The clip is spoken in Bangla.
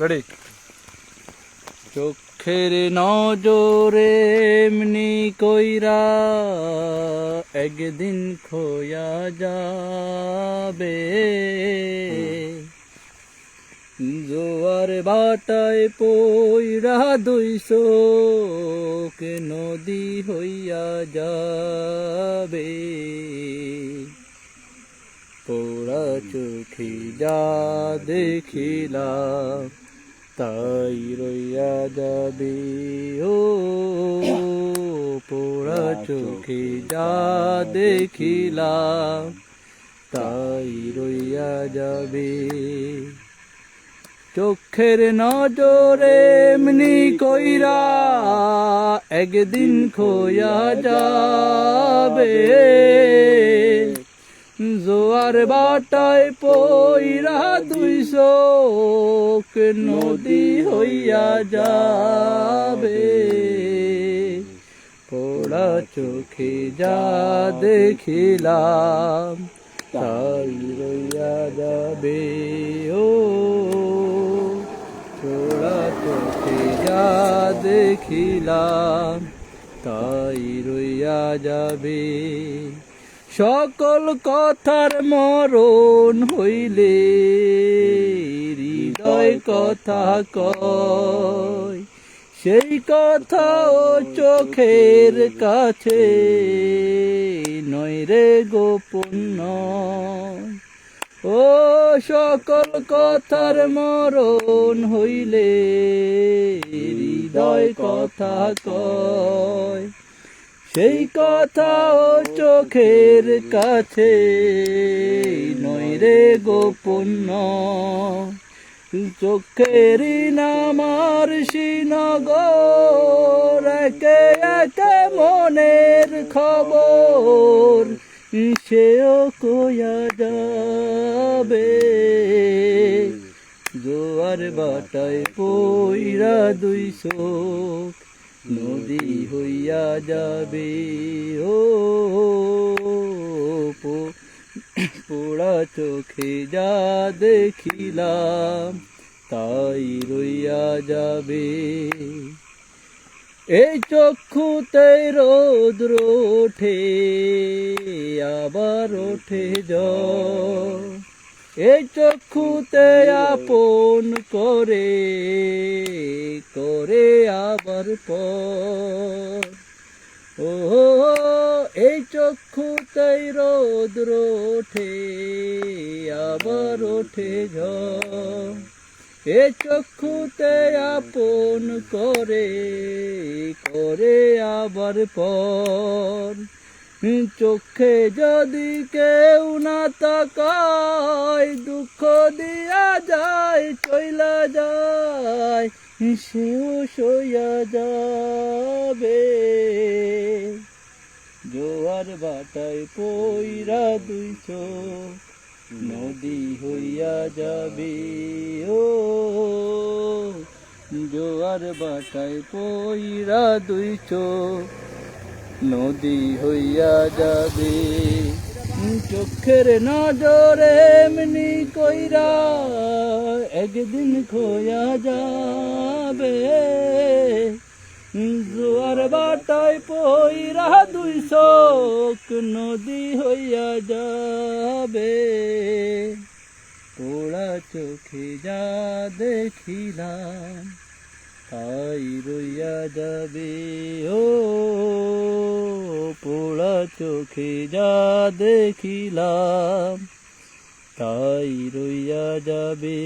রেডি চোখের নজরে এমনি কইরা একদিন খোয়া যাবে। জোয়ার বাটায় পইরা দুইশো কে নদী হইয়া যাবে। চোখে যা দেখিলাম, তাই রইয়া যাবে ও পোড়া চোখে যা দেখিলাম, তাই রইয়া যাবে। চোখের নজরে এমনি কইরা একদিন খোয়া যাবে। জোয়ার বাটায় পইরা দুইশো নদী হইয়া যাবে। পোড়া চোখে যা দেখিলাম, তাই রইয়া যাবে। ও, পোড়া চোখে যা দেখিলাম, তাই রইয়া যাবে। সকল কথার মরণ হইলে, হৃদয় কথা কয়। সেই কথা ও চোখের কাছে, নয় রে ও সকল কথার মরণ হইলে, হৃদয় কথা কয়। সেই কথা ও চোখের কাছে, নয় রে গোপন। চোখের নামার শ্রীনগর, একে একে মনের খবর, সেও কয়া যাবে। জোয়ার বাটায় পইরা দুই চোখ নদী হইয়া যাবে, ও পোড়া চোখে যা দেখিলাম, তাই রইয়া যাবে। এই চক্ষুতে রৌদ্র ওঠে, আবার ওঠে জল এই চক্ষুতে আপন করে করে আবার পর। ও এই চক্ষুতেই রৌদ্র ওঠে, আবার ওঠে ঝড়। এ চক্ষুতে আপন করে করে আবার পর। চোখে যদি কেউ না তাকায়, দুঃখ দিয়া যায়, চইলা যায়, সেও সইয়া যাবে। জোয়ার বাটায় পইরা দুই নদী হইয়া যাবে, ও। জোয়ার বাটায় পইরা দুই চোখ নদী হইয়া যাবে। চোখের নজরে এমনি কইরা একদিন খোয়া যাবে। জোয়ার বাটায় পইরা দুই শোক নদী হইয়া যাবে। পোড়া চোখে যা দেখিলাম, তাই রইয়া যাবে। ও পোড়া চোখে যা দেখিলাম তাই রইয়া যাবে।